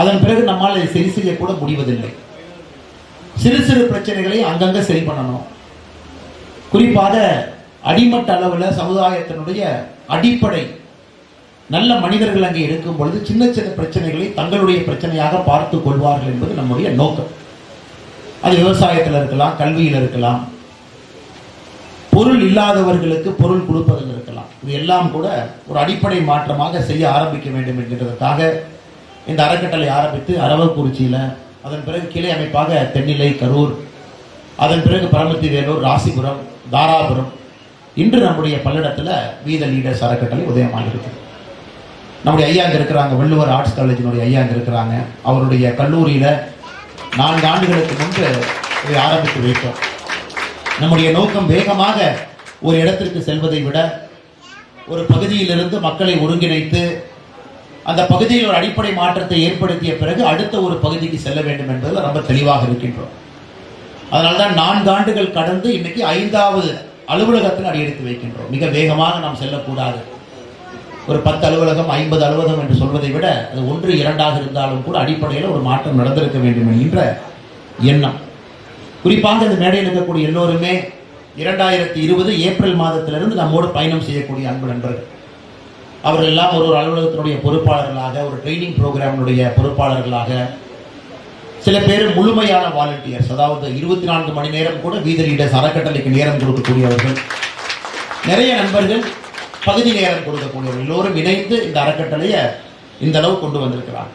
அதன் பிறகு நம்மால் சரி செய்யக்கூட முடிவதில்லை. சிறு சிறு பிரச்சனைகளை அங்கங்க சரி பண்ணணும். குறிப்பாக அடிமட்ட அளவில் சமுதாயத்தினுடைய அடிப்படை நல்ல மனிதர்கள் அங்கே இருக்கும் பொழுது சின்ன சின்ன பிரச்சனைகளை தங்களுடைய பிரச்சனையாக பார்த்து கொள்வார்கள் என்பது நம்முடைய நோக்கம். அது விவசாயத்தில் இருக்கலாம் கல்வியில் இருக்கலாம். பொருள் இல்லாதவர்களுக்கு பொருள் கொடுப்பதில் இருக்கலாம். இது எல்லாம் கூட ஒரு அடிப்படை மாற்றமாக செய்ய ஆரம்பிக்க வேண்டும் என்கிறதுக்காக இந்த அறக்கட்டளை ஆரம்பித்து அரவக்குறிச்சியில் அதன் பிறகு கிளை அமைப்பாக தென்னிலை கரூர் அதன் பிறகு பரமத்தி வேலூர் ராசிபுரம் தாராபுரம். இன்று நம்முடைய பல்லடத்தில் வீத லீடர்ஸ் அறக்கட்டளை உதயமாக இருக்குது. நம்முடைய ஐயா அங்கே இருக்கிறாங்க வள்ளுவர் ஆர்ட்ஸ் காலேஜினுடைய ஐயா அங்கே இருக்கிறாங்க. அவருடைய கல்லூரியில் நான்கு ஆண்டுகளுக்கு முன்பு இதை ஆரம்பித்து வைத்தோம். நம்முடைய நோக்கம் வேகமாக ஒரு இடத்திற்கு செல்வதை விட ஒரு பகுதியிலிருந்து மக்களை ஒருங்கிணைத்து அந்த பகுதியில் ஒரு அடிப்படை மாற்றத்தை ஏற்படுத்திய பிறகு அடுத்த ஒரு பகுதிக்கு செல்ல வேண்டும் என்பதில் ரொம்ப தெளிவாக இருக்கின்றோம். அதனால்தான் நான்கு ஆண்டுகள் கடந்து இன்னைக்கு ஐந்தாவது அலுவலகத்தில் அடியெடுத்து வைக்கின்றோம். மிக வேகமாக நாம் செல்லக்கூடாது. ஒரு பத்து அலுவலகம் ஐம்பது அலுவலகம் என்று சொல்வதை விட அது ஒன்று இரண்டாக இருந்தாலும் கூட அடிப்படையில் ஒரு மாற்றம் நடந்திருக்க வேண்டும் என்கின்ற எண்ணம். குறிப்பாக இந்த மேடையில் இருக்கக்கூடிய எல்லோருமே இரண்டாயிரத்தி இருபது ஏப்ரல் மாதத்திலிருந்து நம்மோடு பயணம் செய்யக்கூடிய அன்பு நண்பர்கள். அவர்கள் எல்லாம் ஒரு ஒரு அலுவலகத்தினுடைய பொறுப்பாளர்களாக ஒரு ட்ரைனிங் ப்ரோக்ராமினுடைய பொறுப்பாளர்களாக சில பேர் முழுமையான வாலண்டியர்ஸ் அதாவது இருபத்தி நான்கு மணி நேரம் கூட வீத லீடர்ஸ் அறக்கட்டளைக்கு நேரம் கொடுக்கக்கூடியவர்கள். நிறைய நண்பர்கள் பகுதி நேரம் கொடுக்கக்கூடியவர்கள். எல்லோரும் இணைந்து இந்த அறக்கட்டளையை இந்த அளவு கொண்டு வந்திருக்கிறார்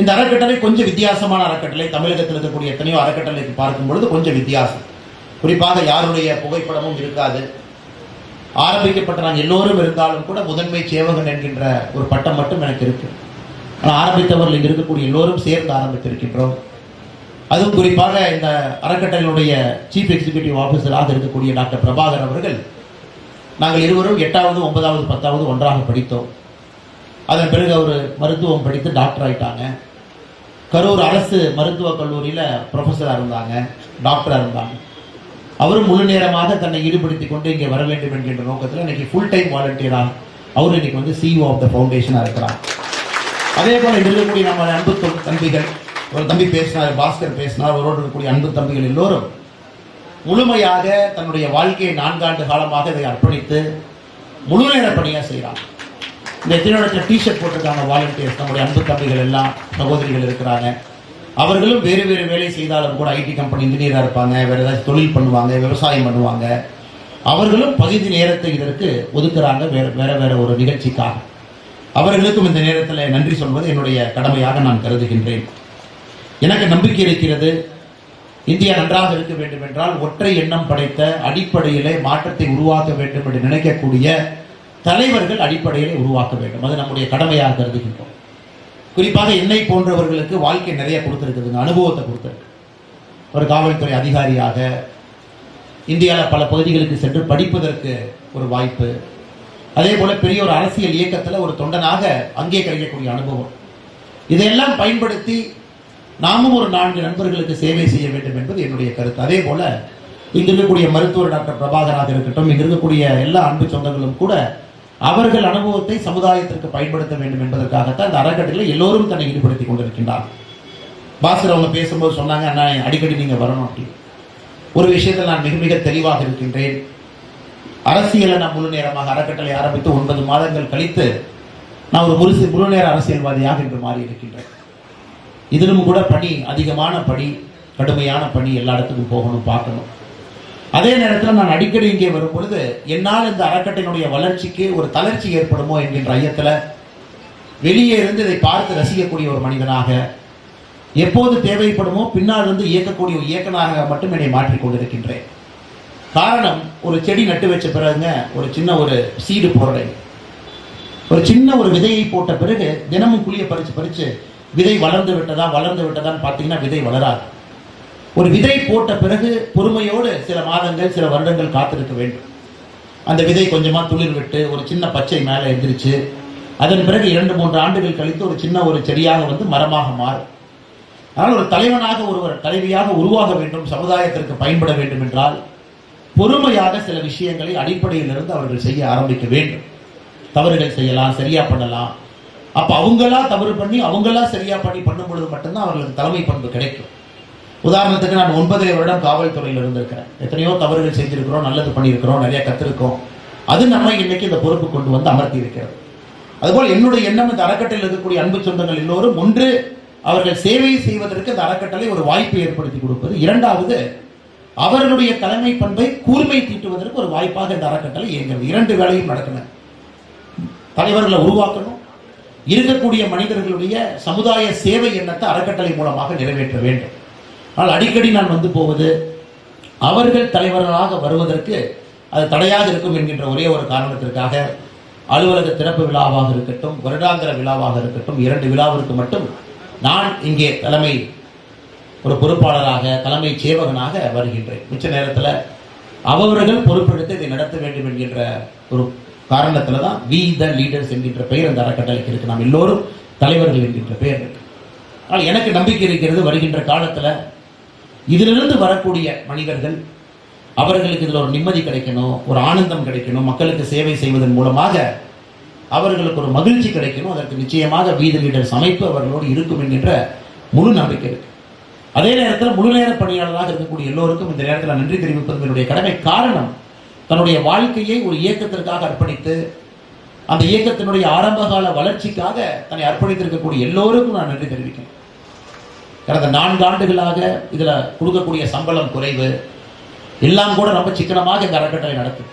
இந்த அறக்கட்டளை கொஞ்சம் வித்தியாசமான அறக்கட்டளை. தமிழகத்தில் இருக்கக்கூடிய எத்தனையோ அறக்கட்டளைக்கு பார்க்கும் பொழுது கொஞ்சம் வித்தியாசம். குறிப்பாக யாருடைய புகைப்படமும் இருக்காது. ஆரம்பிக்கப்பட்ட நாங்கள் எல்லோரும் இருந்தாலும் கூட முதன்மை சேவகன் என்கின்ற ஒரு பட்டம் மட்டும் எனக்கு இருக்கு. ஆனால் ஆரம்பித்தவர்கள் இங்கே இருக்கக்கூடிய எல்லோரும் சேர்ந்து ஆரம்பித்திருக்கின்றோம். அதுவும் குறிப்பாக இந்த அறக்கட்டளையினுடைய சீஃப் எக்ஸிகியூட்டிவ் ஆஃபீஸராக இருக்கக்கூடிய டாக்டர் பிரபாகர் அவர்கள் நாங்கள் இருவரும் எட்டாவது ஒன்பதாவது பத்தாவது ஒன்றாக படித்தோம். அதன் பிறகு அவர் மருத்துவம் படித்து டாக்டர் ஆயிட்டாங்க. கரூர் அரசு மருத்துவக் கல்லூரியில் ப்ரொஃபஸராக இருந்தாங்க டாக்டராக இருந்தாங்க. அவரும் முழு நேரமாக தன்னை ஈடுபடுத்திக் கொண்டு இங்கே வர வேண்டும் என்கின்ற நோக்கத்தில் இன்னைக்கு ஃபுல் டைம் வாலண்டியராக அவர் இன்னைக்கு வந்து சிஇஓ ஆஃப் த ஃபவுண்டேஷனாக இருக்கிறார். அதே போல இருக்கக்கூடிய நம்ம அன்பு தம்பிகள் ஒரு தம்பி பேசினார் பாஸ்கர் பேசினார் அவரோடு இருக்கக்கூடிய அன்பு தம்பிகள் எல்லோரும் முழுமையாக தன்னுடைய வாழ்க்கையை நான்காண்டு காலமாக இதை அர்ப்பணித்து முழு நேர பணியாக செய்கிறாங்க. இந்த திருநடத்தில் டிஷர்ட் போட்டிருக்காங்க வாலண்டியர்ஸ் நம்முடைய அன்பு தம்பிகள் எல்லாம் சகோதரிகள் இருக்கிறாங்க. அவர்களும் வேறு வேறு வேலை செய்தாலும் கூட ஐடி கம்பெனி இன்ஜினியராக இருப்பாங்க வேறு ஏதாச்சும் தொழில் பண்ணுவாங்க விவசாயம் பண்ணுவாங்க. அவர்களும் பகுதி நேரத்தை இதற்கு ஒதுக்குறாங்க வேற வேற வேற ஒரு நிகழ்ச்சிக்காக. அவர்களுக்கும் இந்த நேரத்தில் நன்றி சொல்வது என்னுடைய கடமையாக நான் கருதுகின்றேன். எனக்கு நம்பிக்கை இருக்கிறது இந்தியா நன்றாக இருக்க வேண்டும் என்றால் ஒற்றை எண்ணம் படைத்த அடிப்படையிலே மாற்றத்தை உருவாக்க வேண்டும் என்று நினைக்கக்கூடிய தலைவர்கள் அடிப்படையிலே உருவாக்க வேண்டும். அது நம்முடைய கடமையாக கருதுகின்றோம். குறிப்பாக என்னை போன்றவர்களுக்கு வாழ்க்கை நிறைய கொடுத்துருக்குதுங்க அனுபவத்தை கொடுத்துருக்கு ஒரு காவல்துறை அதிகாரியாக இந்தியாவில் பல பகுதிகளுக்கு சென்று படிப்பதற்கு ஒரு வாய்ப்பு. அதே போல பெரிய ஒரு அரசியல் இயக்கத்தில் ஒரு தொண்டனாக அங்கே கிடைக்கக்கூடிய அனுபவம். இதையெல்லாம் பயன்படுத்தி நாமும் ஒரு நான்கு நண்பர்களுக்கு சேவை செய்ய வேண்டும் என்பது என்னுடைய கருத்து. அதே போல இங்கிருக்கக்கூடிய மருத்துவர் டாக்டர் பிரபாகராக இருக்கட்டும் இங்கே இருக்கக்கூடிய எல்லா அன்பு சொந்தங்களும் கூட அவர்கள் அனுபவத்தை சமுதாயத்திற்கு பயன்படுத்த வேண்டும் என்பதற்காகத்தான் இந்த அறக்கட்டளை எல்லோரும் தன்னை ஈடுபடுத்திக் கொண்டிருக்கின்றார். பாஸ்கர் அவங்க பேசும்போது சொன்னாங்க அண்ணா அடிக்கடி நீங்க வரணும் அப்படின்னு. ஒரு விஷயத்தில் நான் மிக மிக தெளிவாக இருக்கின்றேன். அரசியலை நான் முழு நேரமாக அறக்கட்டளை ஆரம்பித்து ஒன்பது மாதங்கள் கழித்து நான் ஒரு முழுசு முழு நேர அரசியல்வாதியாக இன்று மாறி இருக்கின்றேன். இதிலும் கூட பணி அதிகமான பணி கடுமையான பணி எல்லா இடத்துக்கும் போகணும் பார்க்கணும். அதே நேரத்தில் நான் அடிக்கடி இங்கே வரும் பொழுது என்னால் இந்த அறக்கட்டையினுடைய வளர்ச்சிக்கு ஒரு தளர்ச்சி ஏற்படுமோ என்கின்ற ஐயத்தில் வெளியே இருந்து இதை பார்த்து ரசிக்கக்கூடிய ஒரு மனிதனாக எப்போது தேவைப்படுமோ பின்னால் இருந்து இயக்கக்கூடிய ஒரு இயக்கனாக மட்டும் என்னை மாற்றிக்கொண்டிருக்கின்றேன் காரணம் ஒரு செடி நட்டு வச்ச பிறகுங்க ஒரு சின்ன ஒரு சீடு போடுறேன். ஒரு சின்ன ஒரு விதையை போட்ட பிறகு தினமும் குழியை பறித்து பறித்து விதை வளர்ந்து விட்டதா வளர்ந்து விட்டதான்னு பார்த்தீங்கன்னா விதை வளராது. ஒரு விதை போட்ட பிறகு பொறுமையோடு சில மாதங்கள் சில வருடங்கள் காத்திருக்க வேண்டும். அந்த விதை கொஞ்சமாக துளிர் விட்டு ஒரு சின்ன பச்சை மேலே எந்திரிச்சு அதன் பிறகு இரண்டு மூன்று ஆண்டுகள் கழித்து ஒரு சின்ன ஒரு செடியாக வந்து மரமாக மாறும். ஆனால் ஒரு தலைவனாக ஒருவர் தலைவியாக உருவாக வேண்டும் சமுதாயத்திற்கு பயன்பட வேண்டும் என்றால் பொறுமையாக சில விஷயங்களை அடிப்படையிலிருந்து அவர்கள் செய்ய ஆரம்பிக்க வேண்டும். தவறுகள் செய்யலாம் சரியா பண்ணலாம். அப்ப அவங்களா தவறு பண்ணி அவங்களா சரியா பண்ணி பண்ணும் பொழுது மட்டும்தான் அவர்களுக்கு தலைமை பண்பு கிடைக்கும். உதாரணத்துக்கு நான் ஒன்பதரை வருடம் காவல்துறையில் இருந்திருக்கிறேன். எத்தனையோ தவறுகள் செஞ்சிருக்கிறோம் நல்லது பண்ணியிருக்கிறோம் நிறைய கத்திருக்கோம். அது நம்ம இன்னைக்கு இந்த பொறுப்பு கொண்டு வந்து அமர்த்தி இருக்கிறது. அதுபோல் என்னுடைய எண்ணம் இந்த அறக்கட்டளையில் இருக்கக்கூடிய அன்பு சொந்தங்கள் எல்லோரும் ஒன்று அவர்கள் சேவை செய்வதற்கு இந்த அறக்கட்டளை ஒரு வாய்ப்பை ஏற்படுத்தி கொடுப்பது. இரண்டாவது அவர்களுடைய தலைமை பண்பை கூர்மை தீட்டுவதற்கு ஒரு வாய்ப்பாக இந்த அறக்கட்டளை இயங்கிறது இரண்டு வேலையும் நடக்கணும். தலைவர்களை உருவாக்கணும். இருக்கக்கூடிய மனிதர்களுடைய சமுதாய சேவை எண்ணத்தை அறக்கட்டளை மூலமாக நிறைவேற்ற வேண்டும். ஆனால் அடிக்கடி நான் வந்து போவது அவர்கள் தலைவர்களாக வருவதற்கு அது தடையாக இருக்கும் என்கின்ற ஒரே ஒரு காரணத்திற்காக அலுவலக திறப்பு விழாவாக இருக்கட்டும் வருடாந்திர விழாவாக இருக்கட்டும் இரண்டு விழாவிற்கு மட்டும் நான் இங்கே தலைமை ஒரு பொறுப்பாளராக தலைமை சேவகனாக வருகின்றேன். மிச்ச நேரத்தில் அவர்கள் பொறுப்பெடுத்து இதை நடத்த வேண்டும் என்கின்ற ஒரு காரணத்தில் தான் வி த லீடர்ஸ் என்கின்ற பெயர் அந்த அறக்கட்டளைக்கு இருக்கு. நாம் எல்லோரும் தலைவர்கள் என்கின்ற பெயர் இருக்கு. ஆனால் எனக்கு நம்பிக்கை இருக்கிறது வருகின்ற காலத்தில் இதிலிருந்து வரக்கூடிய மனிதர்கள் அவர்களுக்கு இதில் ஒரு நிம்மதி கிடைக்கணும் ஒரு ஆனந்தம் கிடைக்கணும் மக்களுக்கு சேவை செய்வதன் மூலமாக அவர்களுக்கு ஒரு மகிழ்ச்சி கிடைக்கணும் அதற்கு நிச்சயமாக வீதி லீடர்ஸ் அமைப்பு அவர்களோடு இருக்கும் என்கின்ற முழு நம்பிக்கை இருக்கு. அதே நேரத்தில் முழு நேர பணியாளராக இருக்கக்கூடிய எல்லோருக்கும் இந்த நேரத்தில் நன்றி தெரிவிப்பது என்னுடைய கடமை. காரணம் தன்னுடைய வாழ்க்கையை ஒரு இயக்கத்திற்காக அர்ப்பணித்து அந்த இயக்கத்தினுடைய ஆரம்பகால வளர்ச்சிக்காக தன்னை அர்ப்பணித்திருக்கக்கூடிய எல்லோருக்கும் நான் நன்றி தெரிவிக்கிறேன். கடந்த நான்கு ஆண்டுகளாக இதில் கொடுக்கக்கூடிய சம்பளம் குறைவு எல்லாம் கூட ரொம்ப சிக்கனமாக இந்த அறக்கட்டளை நடக்குது.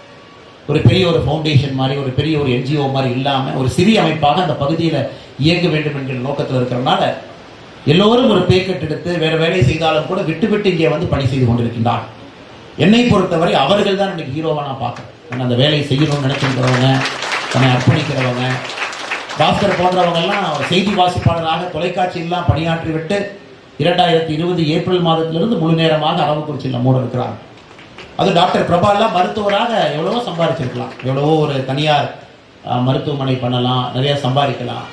ஒரு பெரிய ஒரு ஃபவுண்டேஷன் மாதிரி ஒரு பெரிய ஒரு என்ஜிஓ மாதிரி இல்லாமல் ஒரு சிறிய அமைப்பாக அந்த பகுதியில் இயங்க வேண்டும் என்கிற நோக்கத்தில் இருக்கிறனால எல்லோரும் ஒரு பேக்கெட் எடுத்து வேறு வேலை செய்தாலும் கூட விட்டு விட்டு இங்கே வந்து பணி செய்து கொண்டிருக்கின்றார். என்னை பொறுத்தவரை அவர்கள் தான் இன்னைக்கு ஹீரோவாக நான் பார்க்குறேன். நான் அந்த வேலையை செய்யணும்னு நினைச்சிருக்கிறவங்க தன்னை அர்ப்பணிக்கிறவங்க பாஸ்கர் போன்றவங்கெல்லாம் செய்தி வாசிப்பாளராக தொலைக்காட்சியெல்லாம் பணியாற்றி விட்டு இரண்டாயிரத்தி இருபது ஏப்ரல் மாதத்திலிருந்து முழு நேரமாக அரவக்குறிச்சியில் நம்மோடு இருக்கிறாங்க அது டாக்டர் பிரபாலாம் மருத்துவராக எவ்வளவோ சம்பாதிச்சிருக்கலாம். எவ்வளவோ ஒரு தனியார் மருத்துவமனை பண்ணலாம் நிறைய சம்பாதிக்கலாம்.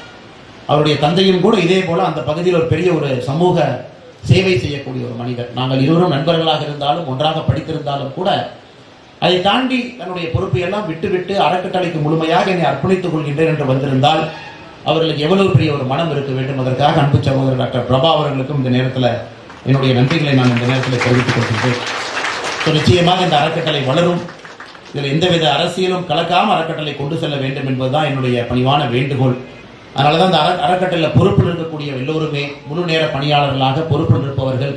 அவருடைய தந்தையும் கூட இதே போல அந்த பகுதியில் ஒரு பெரிய ஒரு சமூக சேவை செய்யக்கூடிய ஒரு மனிதர். நாங்கள் இருவரும் நண்பர்களாக இருந்தாலும் ஒன்றாக படித்திருந்தாலும் கூட அதை தாண்டி தன்னுடைய பொறுப்பை எல்லாம் விட்டுவிட்டு அறக்கட்டளைக்கு முழுமையாக என்னை அர்ப்பணித்துக் கொள்கின்றேன் என்று வந்திருந்தால் அவர்களுக்கு எவ்வளவு பெரிய ஒரு மனம் இருக்க வேண்டும்? அதற்காக அன்பு சகோதரர் டாக்டர் பிரபா அவர்களுக்கும் இந்த நேரத்தில் என்னுடைய நன்றிகளை நான் இந்த நேரத்தில் தெரிவித்துக் கொள்கின்றேன். ஸோ நிச்சயமாக இந்த அறக்கட்டளை வளரும். இதில் எந்தவித அரசியலும் கலக்காமல் அறக்கட்டளை கொண்டு செல்ல வேண்டும் என்பதுதான் என்னுடைய பணிவான வேண்டுகோள். அதனால தான் இந்த அற அறக்கட்டளையில் பொறுப்பில் இருக்கக்கூடிய எல்லோருமே முழு நேர பணியாளர்களாக பொறுப்பில் இருப்பவர்கள்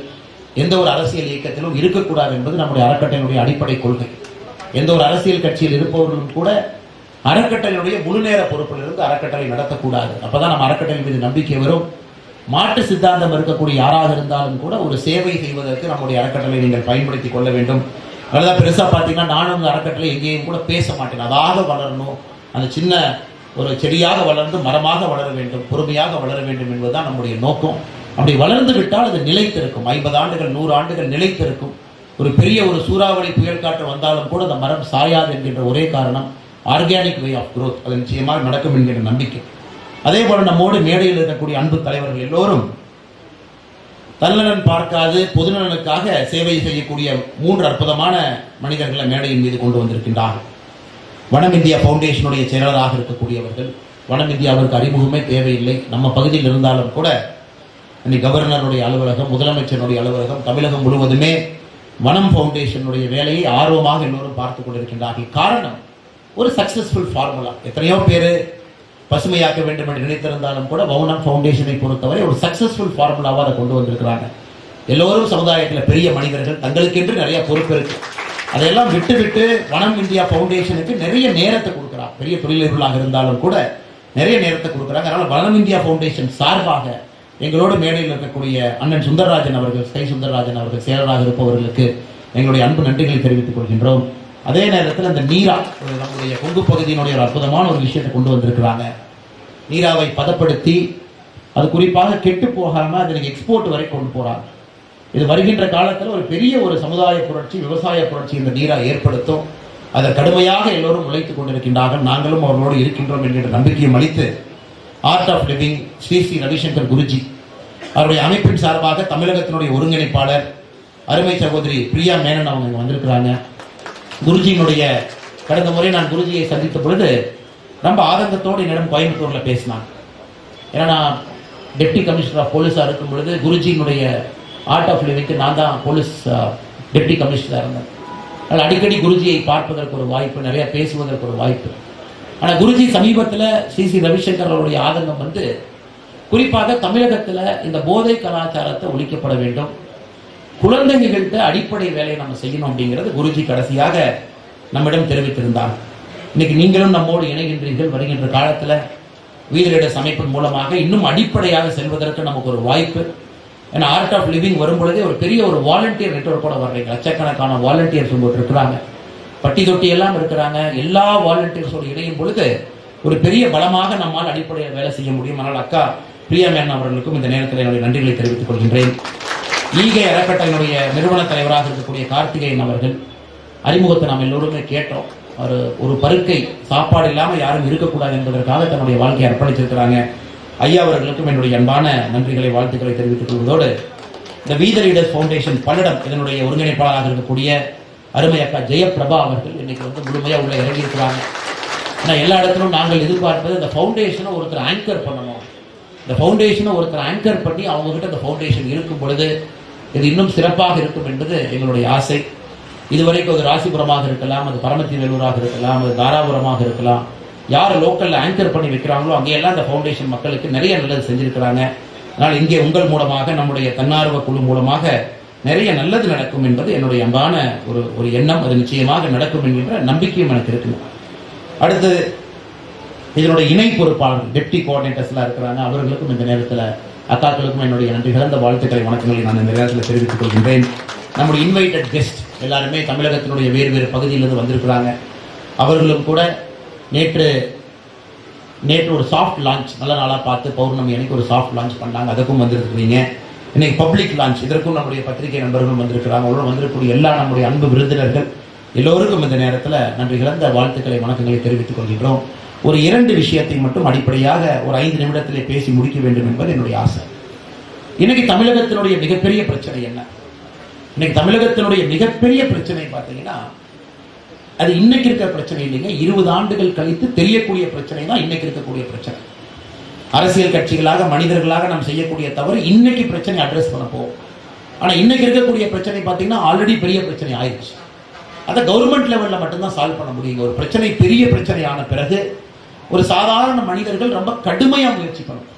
எந்த ஒரு அரசியல் இயக்கத்திலும் இருக்கக்கூடாது என்பது நம்முடைய அறக்கட்டளையினுடைய அடிப்படை கொள்கை. எந்த ஒரு அரசியல் கட்சியில் இருப்பவர்களும் கூட அறக்கட்டளையுடைய முழு நேர பொறுப்பில் இருந்து அறக்கட்டளை நடத்தக்கூடாது. அப்பதான் நம்ம அறக்கட்டளை மீது நம்பிக்கை வரும். மாற்று சித்தாந்தம் இருக்கக்கூடிய யாராக இருந்தாலும் கூட ஒரு சேவை செய்வதற்கு நம்முடைய அறக்கட்டளை நீங்கள் பயன்படுத்தி கொள்ள வேண்டும். அதனால பெருசாக பார்த்தீங்கன்னா நானும் இந்த அறக்கட்டளை எங்கேயும் கூட பேச மாட்டேன். அதாக வளரணும். அந்த சின்ன ஒரு செடியாக வளர்ந்து மரமாக வளர வேண்டும். பொறுமையாக வளர வேண்டும் என்பதுதான் நம்முடைய நோக்கம். அப்படி வளர்ந்து விட்டால் அது நிலைத்திருக்கும். ஐம்பது ஆண்டுகள் நூறு ஆண்டுகள் நிலைத்திருக்கும். ஒரு பெரிய ஒரு சூறாவளி புயல் காற்று வந்தாலும் கூட அந்த மரம் சாயாது என்கின்ற ஒரே காரணம். ஆர்கானிக் வே ஆஃப் குரோத் அது நிச்சயமாக நடக்கும் என்கிற நம்பிக்கை. அதே போல நம்மோடு மேடையில் இருக்கக்கூடிய அன்பு தலைவர்கள் எல்லோரும் தன்னலன் பார்க்காது பொதுநலனுக்காக சேவை செய்யக்கூடிய மூன்று அற்புதமான மனிதர்களை மேடையின் மீது கொண்டு வந்திருக்கின்றார்கள். வனம் இந்தியா ஃபவுண்டேஷனுடைய செயலராக இருக்கக்கூடியவர்கள் வனம் இந்தியாவிற்கு அறிமுகமே தேவையில்லை. நம்ம பகுதியில் இருந்தாலும் கூட இன்னைக்கு கவர்னருடைய அலுவலகம் முதலமைச்சருடைய அலுவலகம் தமிழகம் முழுவதுமே வனம் ஃபவுண்டேஷனுடைய வேலையை ஆர்வமாக எல்லோரும் பார்த்து கொண்டிருக்கின்றார்கள். காரணம் ஒரு சக்ஸஸ்ஃபுல் ஃபார்முலா எத்தனையோ பேர் பசுமையாக்க வேண்டும் என்று நினைத்திருந்தாலும் கூட வவுனம் ஃபவுண்டேஷனை பொறுத்தவரை ஒரு சக்ஸஸ்ஃபுல் ஃபார்முலாவாக அதை கொண்டு வந்திருக்கிறாங்க. எல்லோரும் சமுதாயத்தில் பெரிய மனிதர்கள் தங்களுக்கென்று நிறைய பொறுப்பு இருக்கு. அதையெல்லாம் விட்டு விட்டு வனம் இந்தியா ஃபவுண்டேஷனுக்கு நிறைய நேரத்தை கொடுக்குறாங்க. பெரிய தொழிலதிபர்களாக இருந்தாலும் கூட நிறைய நேரத்தை கொடுக்குறாங்க. அதனால் வனம் இந்தியா ஃபவுண்டேஷன் சார்பாக எங்களோட மேடையில் இருக்கக்கூடிய அண்ணன் சுந்தரராஜன் அவர்கள் ஸ்கை சுந்தரராஜன் அவர்கள் செயலராக இருப்பவர்களுக்கு எங்களுடைய அன்பு நன்றிகளை தெரிவித்துக் கொள்கின்றோம். அதே நேரத்தில் அந்த நீரா நம்முடைய கொங்கு பகுதியினுடைய ஒரு அற்புதமான ஒரு விஷயத்தை கொண்டு வந்திருக்கிறாங்க. நீராவை பதப்படுத்தி அது குறிப்பாக கெட்டு போகாமல் அது நீங்கள் எக்ஸ்போர்ட் வரை கொண்டு போகிறாங்க இது வருகின்ற காலத்தில் ஒரு பெரிய ஒரு சமுதாய புரட்சி விவசாய புரட்சி இந்த நீரா ஏற்படுத்தும். அதை கடுமையாக எல்லோரும் உழைத்துக் கொண்டிருக்கின்றார்கள். நாங்களும் அவர்களோடு இருக்கின்றோம் என்கின்ற நம்பிக்கையும் அளித்து art of living Sri Sri Ravishankar Guruji அவருடைய அமைப்பின் சார்பாக தமிழகத்தினுடைய ஒருங்கிணைப்பாளர் அருமை சகோதரி பிரியா மேனன் அவங்க வந்திருக்கிறாங்க. குருஜியினுடைய கடந்த முறை நான் குருஜியை சந்தித்த பொழுது ரொம்ப ஆதங்கத்தோடு என்னிடம் கோயம்புத்தூரில் பேசினான். ஏன்னா நான் டெப்டி கமிஷனர் ஆஃப் போலீஸாக இருக்கும் பொழுது குருஜியினுடைய ஆர்ட் ஆஃப் லிவிங்க்கு நான் தான் போலீஸ் டெப்டி கமிஷனராக இருந்தேன். அதனால் அடிக்கடி குருஜியை பார்ப்பதற்கு ஒரு வாய்ப்பு நிறையா பேசுவதற்கு ஒரு வாய்ப்பு. ஆனால் குருஜி சமீபத்தில் சி. ஸ்ரீ ரவிசங்கர் அவருடைய ஆதங்கம் வந்து குறிப்பாக தமிழகத்தில் இந்த போதை கலாச்சாரத்தை ஒழிக்கப்பட வேண்டும். குழந்தைகள்கிட்ட அடிப்படை வேலையை நம்ம செய்யணும் அப்படிங்கிறது குருஜி கடைசியாக நம்மிடம் தெரிவித்திருந்தார். இன்னைக்கு நீங்களும் நம்மோடு இணைகின்றீர்கள். வருகின்ற காலத்தில் வீதரிட சமைப்பின் மூலமாக இன்னும் அடிப்படையாக செல்வதற்கு நமக்கு ஒரு வாய்ப்பு. ஏன்னா ஆர்ட் ஆஃப் லிவிங் வரும் பொழுதே ஒரு பெரிய ஒரு வாலண்டியர் நெட்வொர்க்கோட வர்றீங்க. லட்சக்கணக்கான வாலண்டியர்ஸ் உங்களுக்கு இருக்கிறாங்க. பட்டி தொட்டி எல்லாம் இருக்கிறாங்க. எல்லா வாலண்டியர்ஸோடு இணையும் பொழுது ஒரு பெரிய பலமாக நம்மால் அடிப்படையில் வேலை செய்ய முடியும். ஆனால் அக்கா பிரியா மேன் அவர்களுக்கும் இந்த நேரத்தில் என்னுடைய நன்றிகளை தெரிவித்துக் கொள்கின்றேன். ஈகை அறக்கட்டளையினுடைய நிறுவன தலைவராக இருக்கக்கூடிய கார்த்திகேயன் அவர்கள் அறிமுகத்தை நாம் எல்லோருமே கேட்டோம். ஒரு ஒரு பருக்கை சாப்பாடு இல்லாமல் யாரும் இருக்கக்கூடாது என்பதற்காக தன்னுடைய வாழ்க்கையை அர்ப்பணிச்சிருக்கிறாங்க. ஐயா அவர்களுக்கும் என்னுடைய அன்பான நன்றிகளை வாழ்த்துக்களை தெரிவித்துக் கொள்வதோடு இந்த வீத லீடர்ஸ் ஃபவுண்டேஷன் பல்லடம் இதனுடைய ஒருங்கிணைப்பாளராக இருக்கக்கூடிய அருமை அக்கா ஜெயபிரபா அவர்கள் இன்னைக்கு வந்து முழுமையாக உள்ள இறங்கி இருக்கிறாங்க ஆனால் எல்லா இடத்திலும் நாங்கள் எதிர்பார்ப்பது இந்த ஃபவுண்டேஷனை ஒருத்தர் ஆங்கர் பண்ணணும். இந்த ஃபவுண்டேஷனை ஒருத்தர் ஆங்கர் பண்ணி அவங்கக்கிட்ட அந்த இந்த ஃபவுண்டேஷன் இருக்கும் பொழுது இது இன்னும் சிறப்பாக இருக்கும் என்பது எங்களுடைய ஆசை. இதுவரைக்கும் அது ராசிபுரமாக இருக்கலாம் அது பரமத்தி வேலூராக இருக்கலாம் அது தாராபுரமாக இருக்கலாம். யார் லோக்கலில் ஆங்கர் பண்ணி வைக்கிறாங்களோ அங்கேயெல்லாம் இந்த ஃபவுண்டேஷன் மக்களுக்கு நிறைய நல்லது செஞ்சுருக்கிறாங்க. அதனால் இங்கே உங்கள் மூலமாக நம்முடைய தன்னார்வ குழு மூலமாக நிறைய நல்லது நடக்கும் என்பது என்னுடைய அன்பான ஒரு ஒரு எண்ணம். அது நிச்சயமாக நடக்கும் என்கின்ற நம்பிக்கையும் எனக்கு இருக்குது. அடுத்து இதனுடைய இணை பொறுப்பாளர் டெப்டி கோஆர்டினேட்டர்ஸ்லாம் இருக்கிறாங்க. அவர்களுக்கும் இந்த நேரத்தில் அக்காக்களுக்கும் என்னுடைய நன்றி. கலந்த வாழ்த்துக்களை வணக்கங்களை நான் இந்த நேரத்தில் தெரிவித்துக் கொள்கின்றேன். நம்முடைய இன்வைட்டட் கெஸ்ட் எல்லாருமே தமிழகத்தினுடைய வேறு வேறு பகுதியிலிருந்து வந்திருக்கிறாங்க. அவர்களும் கூட நேற்று நேற்று ஒரு சாஃப்ட் லான்ச் நல்ல நாளாக பார்த்து பௌர்ணமி அன்னைக்கு ஒரு சாஃப்ட் லான்ச் பண்ணாங்க. அதுக்கும் வந்திருக்கிறீங்க. இன்னைக்கு பப்ளிக் லான்ச் இதற்கும் நம்முடைய பத்திரிகை நண்பர்களும் வந்திருக்கிறாங்க. அவர்களும் வந்திருக்கக்கூடிய எல்லா நம்முடைய அன்பு விருந்தினர்கள் எல்லோருக்கும் இந்த நேரத்தில் நன்றி. கலந்த வாழ்த்துக்களை வணக்கங்களை தெரிவித்துக் கொள்கின்றோம். ஒரு இரண்டு விஷயத்தை மட்டும் அடிப்படையாக ஒரு ஐந்து நிமிடத்திலே பேசி முடிக்க வேண்டும் என்பது என்னுடைய ஆசை. இன்னைக்கு தமிழகத்தினுடைய மிகப்பெரிய பிரச்சனை என்ன? இன்னைக்கு தமிழகத்தினுடைய மிகப்பெரிய பிரச்சனை பார்த்தீங்கன்னா அது இன்னைக்கு இருக்கிற பிரச்சனை இல்லைங்க. இருபது ஆண்டுகள் கழித்து தெரியக்கூடிய பிரச்சனை தான் இன்னைக்கு இருக்கக்கூடிய பிரச்சனை. அரசியல் கட்சிகளாக மனிதர்களாக நாம் செய்யக்கூடிய தவறு இன்னைக்கு பிரச்சனை அட்ரஸ் பண்ண போவோம் ஆனால் இன்னைக்கு இருக்கக்கூடிய பிரச்சனை பார்த்தீங்கன்னா ஆல்ரெடி பெரிய பிரச்சனை ஆயிடுச்சு. அதை கவர்மெண்ட் லெவலில் மட்டும்தான் சால்வ் பண்ண முடியுங்க. ஒரு பிரச்சனை பெரிய பிரச்சனை ஆன பிறகு ஒரு சாதாரண மனிதர்கள் ரொம்ப கடுமையா முயற்சி பண்ணணும்.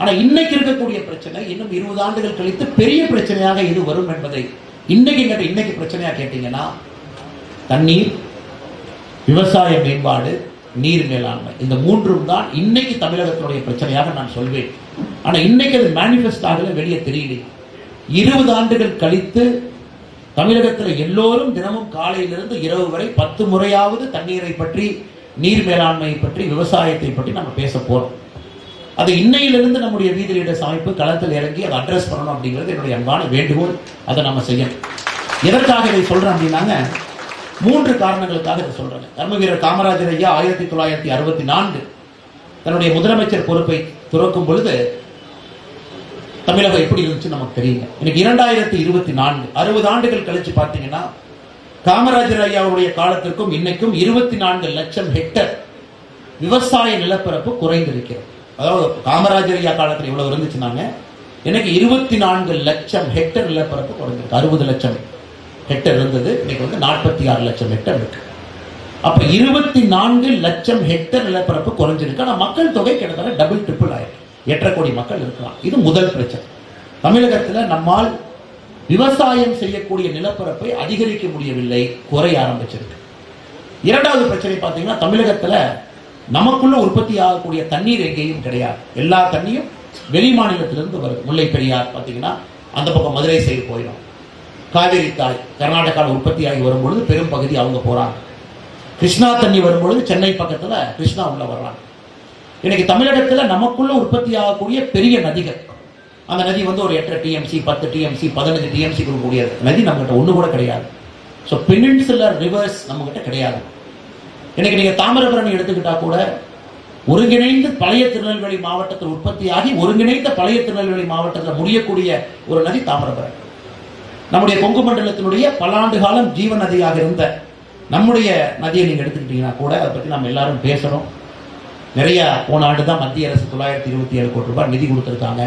ஆனா இன்னைக்கு இருக்கக்கூடிய பிரச்சனை இன்னும் இருபது ஆண்டுகள் கழித்து பெரிய பிரச்சனையாக இது வரும் என்பதை இன்னைக்கு கேட்ட இன்னைக்கு பிரச்சனையா கேட்டீங்கன்னா தண்ணீர் விவசாய மேம்பாடு நீர் மேலாண்மை. இந்த மூன்றும் தான் இன்னைக்கு தமிழகத்தினுடைய பிரச்சனையாக நான் சொல்வேன். ஆனா இன்னைக்கு அது மேனிஃபெஸ்ட் ஆகல வெளியே தெரியல. இருபது ஆண்டுகள் கழித்து தமிழகத்தில் எல்லோரும் தினமும் காலையிலிருந்து இரவு வரை பத்து முறையாவது தண்ணீரை பற்றி நீர் மேலாண்மை பற்றி விவசாயத்தை பற்றி நம்ம பேச போகிறோம் அது இன்னையிலிருந்து நம்முடைய வீதி லீடர்ஸ் அமைப்பு களத்தில் இறங்கி அதை அட்ரஸ் பண்ணணும் அப்படிங்கிறது என்னுடைய அன்பான வேண்டுகோள். அதை நம்ம செய்யணும். எதற்காக இதை சொல்கிறேன் அப்படின்னாங்க மூன்று காரணங்களுக்காக இதை சொல்கிறேன் தர்ம வீரர் காமராஜர் ஐயா ஆயிரத்தி தொள்ளாயிரத்தி அறுபத்தி நான்கு தன்னுடைய முதலமைச்சர் பொறுப்பை துறக்கும் பொழுது தமிழகம் எப்படி இருந்துச்சு நமக்கு தெரியுங்க. இன்னைக்கு இரண்டாயிரத்தி இருபத்தி நான்கு அறுபது ஆண்டுகள் கழிச்சு பார்த்தீங்கன்னா காமராஜர் ஐயாவுடைய காலத்திற்கும் இன்னைக்கும் இருபத்தி நான்கு லட்சம் ஹெக்டர் விவசாய நிலப்பரப்பு குறைந்திருக்கிறது. அதாவது காமராஜர் ஐயா காலத்தில் இவ்வளவு இருந்துச்சுனாங்க எனக்கு இருபத்தி நான்கு லட்சம் ஹெக்டர் நிலப்பரப்பு குறைஞ்சிருக்கு அறுபது லட்சம் ஹெக்டர் இருந்தது இன்னைக்கு வந்து நாற்பத்தி ஆறு லட்சம் ஹெக்டர் இருக்கு. அப்ப இருபத்தி நான்கு லட்சம் ஹெக்டர் நிலப்பரப்பு குறைஞ்சிருக்கு. ஆனா மக்கள் தொகை கிட்டத்தட்ட டபுள் ட்ரிபிள் ஆயிருக்கு. எட்டரை கோடி மக்கள் இருக்கலாம். இது முதல் பிரச்சனை. தமிழகத்தில் நம்மால் விவசாயம் செய்யக்கூடிய நிலப்பரப்பை அதிகரிக்க முடியவில்லை குறைய ஆரம்பிச்சிருக்கு. இரண்டாவது பிரச்சனை பார்த்தீங்கன்னா தமிழகத்துல நமக்குள்ள உற்பத்தி ஆகக்கூடிய தண்ணீர் எங்கேயும் கிடையாது. எல்லா தண்ணியும் வெளி மாநிலத்திலிருந்து வருது முல்லை பெரியார் பார்த்தீங்கன்னா அந்த பக்கம் மதுரை சைடு போயிடும். காவேரி தாய் கர்நாடகாவில் உற்பத்தி ஆகி வரும்பொழுது பெரும் பகுதி அவங்க போறாங்க. கிருஷ்ணா தண்ணி வரும்பொழுது சென்னை பக்கத்துல கிருஷ்ணா உள்ள வர்றாங்க. இன்னைக்கு தமிழகத்துல நமக்குள்ள உற்பத்தி ஆகக்கூடிய பெரிய நதிகள் அந்த நதி வந்து ஒரு எட்டரை டிஎம்சி பத்து டிஎம்சி பதினஞ்சு டிஎம்சி கொடுக்கக்கூடிய நதி நம்மகிட்ட ஒன்று கூட கிடையாது. ஸோ பெனின்சுலர் ரிவர்ஸ் நம்மகிட்ட கிடையாது. இன்னைக்கு நீங்கள் தாமிரபரணி எடுத்துக்கிட்டா கூட ஒருங்கிணைந்து பழைய திருநெல்வேலி மாவட்டத்தில் உற்பத்தியாகி ஒருங்கிணைந்த பழைய திருநெல்வேலி மாவட்டத்தில் முடியக்கூடிய ஒரு நதி தாமிரபரணி. நம்முடைய கொங்கு மண்டலத்தினுடைய பல்லாண்டு காலம் ஜீவ நதியாக இருந்த நம்முடைய நதியை நீங்கள் எடுத்துக்கிட்டீங்கன்னா கூட அதை பற்றி நம்ம எல்லாரும் பேசணும். நிறையா போன ஆண்டு தான் மத்திய அரசு தொள்ளாயிரத்தி இருபத்தி ஏழு கோடி ரூபாய் நிதி கொடுத்துருக்காங்க.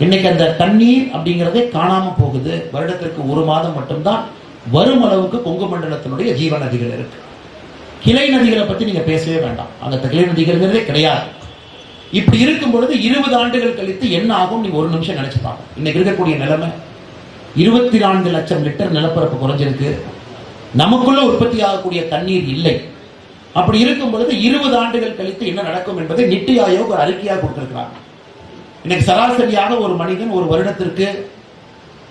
இன்னைக்கு அந்த தண்ணீர் அப்படிங்கிறதே காணாம போகுது. வருடத்திற்கு ஒரு மாதம் மட்டும்தான் வரும் அளவுக்கு கொங்கு மண்டலத்தினுடைய ஜீவ நதிகள் இருக்கு. கிளை நதிகளை பத்தி நீங்க பேசவே வேண்டாம். அந்த கிளை நதிகள்ங்கிறதே கிடையாது. இப்படி இருக்கும் பொழுது இருபது ஆண்டுகள் கழித்து என்ன ஆகும் நீ ஒரு நிமிஷம் நினைச்சு பாருங்க. இன்னைக்கு இருக்கக்கூடிய நிலைமை இருபத்தி நான்கு லட்சம் லிட்டர் நிலப்பரப்பு குறைஞ்சிருக்கு. நமக்குள்ள உற்பத்தி ஆகக்கூடிய தண்ணீர் இல்லை. அப்படி இருக்கும் பொழுது இருபது ஆண்டுகள் கழித்து என்ன நடக்கும் என்பதை நித்தி ஆயோக் ஒரு அறிக்கையாக கொடுத்திருக்கிறாங்க. இன்னைக்கு சராசரியாக ஒரு மனிதன் ஒரு வருடத்திற்கு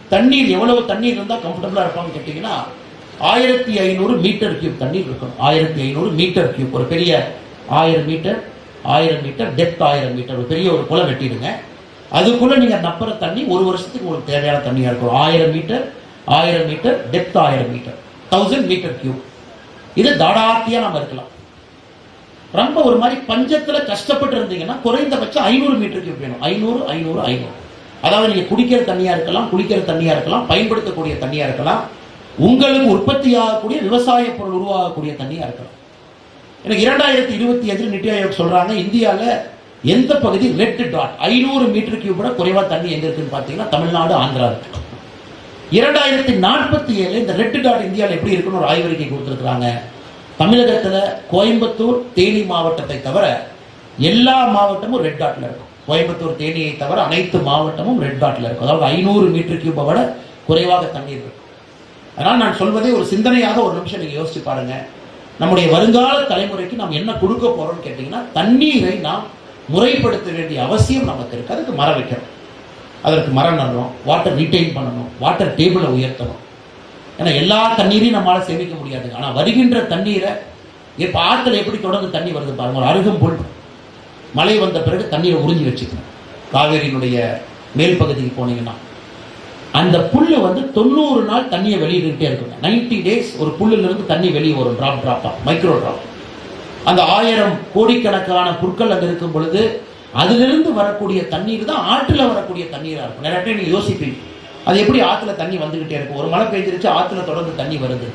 தண்ணீர் எவ்வளவு தண்ணீர் இருந்தால் கம்ஃபர்டபுளாக இருப்பான்னு கேட்டிங்கன்னா ஆயிரத்தி ஐநூறு மீட்டர் கியூப் தண்ணீர் இருக்கணும். ஆயிரத்தி ஐநூறு மீட்டர் கியூப் ஒரு பெரிய ஆயிரம் மீட்டர் ஆயிரம் மீட்டர் டெப்த் ஆயிரம் மீட்டர். ஒரு பெரிய ஒரு குளம் வெட்டிடுங்க. அதுக்குள்ள நீங்க நப்புற தண்ணி ஒரு வருஷத்துக்கு உங்களுக்கு தேவையான தண்ணியா இருக்கும் ஆயிரம் மீட்டர் ஆயிரம் மீட்டர் டெப்த் ஆயிரம் மீட்டர். தௌசண்ட் மீட்டர் கியூப் இது தாடாத்தியா நம்ம இருக்கலாம். ரொம்ப ஒரு மாதிரி பஞ்சத்துல கஷ்டப்பட்டு இருந்தீங்கன்னா குறைந்தபட்சம் ஐநூறு மீட்டருக்கு வேணும். ஐநூறு ஐநூறு ஐநூறு. அதாவது நீங்க குடிக்கிற தண்ணியா இருக்கலாம் குளிக்கிற தண்ணியா இருக்கலாம் பயன்படுத்தக்கூடிய தண்ணியா இருக்கலாம் உங்களுக்கு உற்பத்தி ஆகக்கூடிய விவசாய பொருள் உருவாகக்கூடிய தண்ணியா இருக்கலாம். எனக்கு இரண்டாயிரத்தி இருபத்தி அஞ்சு நித்தி ஆயோக் சொல்றாங்க இந்தியாவில் எந்த பகுதி ரெட் டாட் ஐநூறு மீட்டருக்கு கூட விட குறைவா தண்ணி எங்க இருக்குன்னு பாத்தீங்கன்னா தமிழ்நாடு ஆந்திரா இருக்கு. இரண்டாயிரத்தி நாற்பத்தி ஏழு இந்த ரெட் டாட் இந்தியாவில் எப்படி இருக்குன்னு ஒரு ஆய்வறிக்கை கொடுத்துருக்காங்க தமிழகத்தில் கோயம்புத்தூர் தேனி மாவட்டத்தை தவிர எல்லா மாவட்டமும் ரெட் டாட்ல இருக்கும். கோயம்புத்தூர் தேனியை தவிர அனைத்து மாவட்டமும் ரெட் டாட்ல இருக்கும். அதாவது ஐநூறு மீட்டர் கியூப்பை விட குறைவாக தண்ணீர் இருக்கும். அதனால் நான் சொல்வதே ஒரு சிந்தனையாக ஒரு நிமிஷம் நீங்கள் யோசிச்சு பாருங்க. நம்முடைய வருங்கால தலைமுறைக்கு நாம் என்ன கொடுக்க போறோம்னு கேட்டிங்கன்னா தண்ணீரை நாம் முறைப்படுத்த வேண்டிய அவசியம் நமக்கு இருக்குது அதுக்கு மரம் வைக்கிறோம் அதற்கு மரம் நடணும். வாட்டர் ரீட்டைன் பண்ணணும். வாட்டர் டேபிளை உயர்த்தணும். ஏன்னா எல்லா தண்ணீரையும் நம்மளால் சேமிக்க முடியாது. ஆனால் வருகின்ற தண்ணீரை இப்போ ஆற்றில் எப்படி தொடர்ந்து தண்ணி வருது பாருங்க ஒரு அருகம்புல் மழை வந்த பிறகு தண்ணீரை உறிஞ்சி வச்சுக்கணும். காவேரியினுடைய மேல் பகுதிக்கு போனீங்கன்னா. அந்த புல்லு வந்து தொண்ணூறு நாள் தண்ணியை வெளியிட்டுட்டே இருக்குங்க நைன்டி டேஸ் ஒரு புல்லுலேருந்து தண்ணி வெளியே வரும் ட்ராப் ட்ராப்பாக மைக்ரோ ட்ராப் அந்த ஆயிரம் கோடிக்கணக்கான புற்கள் அங்கே இருக்கும் பொழுது அதிலிருந்து வரக்கூடிய தண்ணீர் தான் ஆற்றில் வரக்கூடிய தண்ணீராக இருக்கும். நிறைய பேர் நீங்க யோசிப்பீங்க. அது எப்படி ஆற்றுல தண்ணி வந்துக்கிட்டே இருக்கும்? ஒரு மழை பெய்ஞ்சிருச்சு ஆற்றுல தொடர்ந்து தண்ணி வருது.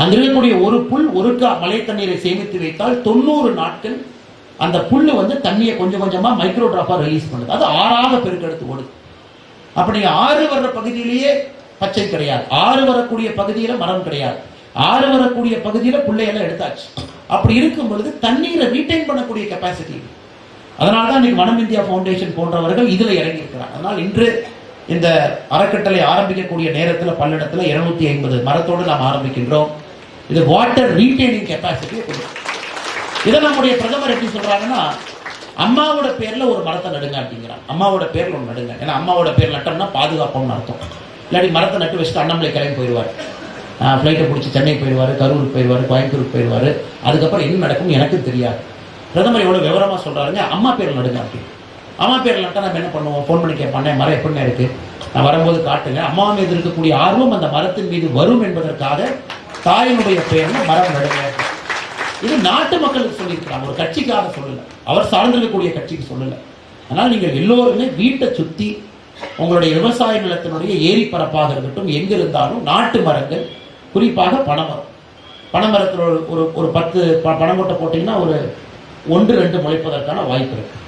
அங்க இருக்கக்கூடிய ஒரு புல் ஒரு கா மழை தண்ணீரை சேமித்து வைத்தால் தொண்ணூறு நாட்கள் அந்த புல் வந்து தண்ணியை கொஞ்சம் கொஞ்சமாக மைக்ரோ ட்ராப்பாக ரிலீஸ் பண்ணுது. அது ஆறாக பெருக்கெடுத்து ஓடுது. அப்படி ஆறு வர்ற பகுதியிலேயே பச்சை கிடையாது. ஆறு வரக்கூடிய பகுதியில் மரம் கிடையாது. ஆறு வரக்கூடிய பகுதியில் பிள்ளையெல்லாம் எடுத்தாச்சு. அப்படி இருக்கும் பொழுது தண்ணீரை ரீட்டைன் பண்ணக்கூடிய கெப்பாசிட்டி அதனால தான் இன்னைக்கு வனம் இந்தியா ஃபவுண்டேஷன் போன்றவர்கள் இதில் இறங்கி அதனால் இன்று இந்த அறக்கட்டளை ஆரம்பிக்கக்கூடிய நேரத்தில் பல்லடத்தில் இருநூத்தி ஐம்பது மரத்தோடு நாம் ஆரம்பிக்கின்றோம். இது வாட்டர் ரீட்டைனிங் கெப்பாசிட்டியை கொடுக்கும். இதை நம்முடைய பிரதமர் எப்படி சொல்றாங்கன்னா அம்மாவோட பேர்ல ஒரு மரத்தை நடுங்க அப்படிங்கிறான் அம்மாவோட பேர்ல ஒன்று நடுங்க. ஏன்னா அம்மாவோட பேர் நட்டோம்னா பாதுகாப்போம்னு அர்த்தம். இல்லாட்டி மரத்தை நட்டு வச்சுட்டு அண்ணாமலை கிளம்பி போயிடுவார். ஃப்ளைட்டை பிடிச்சி சென்னை போயிடுவார் கரூருக்கு போயிடுவார் கோயம்புத்தூருக்கு போயிடுவார். அதுக்கப்புறம் என்ன நடக்கும் எனக்கு தெரியாது. பிரதமர் எவ்வளோ விவரமாக சொல்கிறாருங்க அம்மா பேர் நடுங்க அப்படின்னு. அம்மா பேர் இல்லாட்டா நம்ம என்ன பண்ணுவோம்? ஃபோன் பண்ணி கேட்பானே மரம் எப்படிண்ணே இருக்கு? நான் வரும்போது காட்டுங்க. அம்மா மீது இருக்கக்கூடிய ஆர்வம் அந்த மரத்தின் மீது வரும் என்பதற்காக தாயினுடைய பெயர்ல மரம் நடுங்க. இது நாட்டு மக்களுக்கு சொல்லியிருக்கிறாங்க. ஒரு கட்சிக்காக சொல்லல. அவர் சார்ந்திருக்கக்கூடிய கட்சிக்கு சொல்லல. ஆனால் நீங்கள் எல்லோருமே வீட்டை சுற்றி உங்களுடைய விவசாய நிலத்தினுடைய ஏரி பரப்பாக இருக்கட்டும் எங்கே இருந்தாலும் நாட்டு மரங்கள் குறிப்பாக பனைமரம். பனைமரத்தில் ஒரு ஒரு பத்து ப- பனங்கொட்டை போட்டிங்கன்னா ஒரு ஒன்று ரெண்டு முளைப்பதற்கான வாய்ப்பு இருக்குது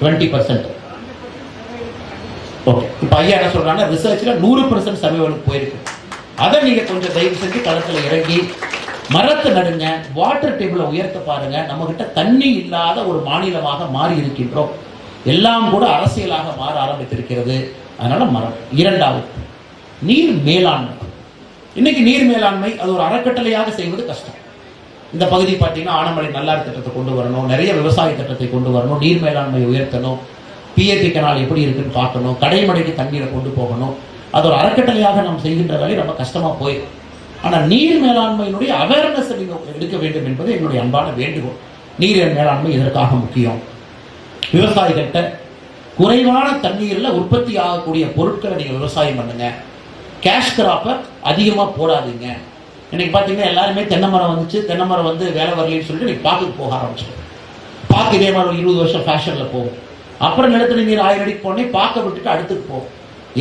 டுவெண்ட்டி பர்சன்ட் ஓகே இப்போ ஐயா என்ன சொல்கிறாங்கன்னா ரிசர்ச்சில் நூறு பர்சன்ட் சர்வைவலுக்கு போயிருக்கு. அதை நீங்கள் கொஞ்சம் தயவு செஞ்சு களத்தில் இறங்கி மரத்தை நடுங்க வாட்டர் டேபிளை உயர்த்த பாருங்க. நம்மகிட்ட தண்ணி இல்லாத ஒரு மாநிலமாக மாறி இருக்கின்றோம். எல்லாம் கூட அரசியலாக மாற ஆரம்பித்திருக்கிறது. அதனால மரம். இரண்டாவது நீர் மேலாண்மை. இன்னைக்கு நீர் மேலாண்மை அது ஒரு அறக்கட்டளையாக செய்வது கஷ்டம். இந்த பகுதி பார்த்தீங்கன்னா ஆனமலை நல்லார் திட்டத்தை கொண்டு வரணும். நிறைய விவசாய திட்டத்தை கொண்டு வரணும். நீர் மேலாண்மை உயர்த்தணும். பிஏபி கனால் எப்படி இருக்குன்னு பார்க்கணும். கடைமடைக்கு தண்ணீரை கொண்டு போகணும். அது ஒரு அறக்கட்டளையாக நாம் செய்கின்ற வேலை ரொம்ப கஷ்டமாக போயிடும் ஆனால் நீர் மேலாண்மையினுடைய அவேர்னஸ் எடுக்க வேண்டும் என்பது என்னுடைய அன்பான வேண்டுகோள். நீர் மேலாண்மை இதற்காக முக்கியம்? விவசாயிகிட்ட குறைவான தண்ணீரில் உற்பத்தி ஆகக்கூடிய பொருட்களை நீங்கள் விவசாயம் பண்ணுங்க. கேஷ் கிராப்பை அதிகமாக போடாதீங்க. இன்னைக்கு பார்த்தீங்கன்னா எல்லாருமே தென்னை மரம் வந்துச்சு. தென்னை மரம் வந்து வேலை வரலன்னு சொல்லிட்டு நீங்க பாக்குக்கு போக ஆரம்பிச்சிடும் பாக்கு இதே மாதிரி ஒரு இருபது வருஷம் ஃபேஷனில் போகும். அப்புறம் நிலத்தடி நீர் ஆயிரம் அடிக்கு போனே பார்க்க விட்டுட்டு அடுத்துக்கு போகும்.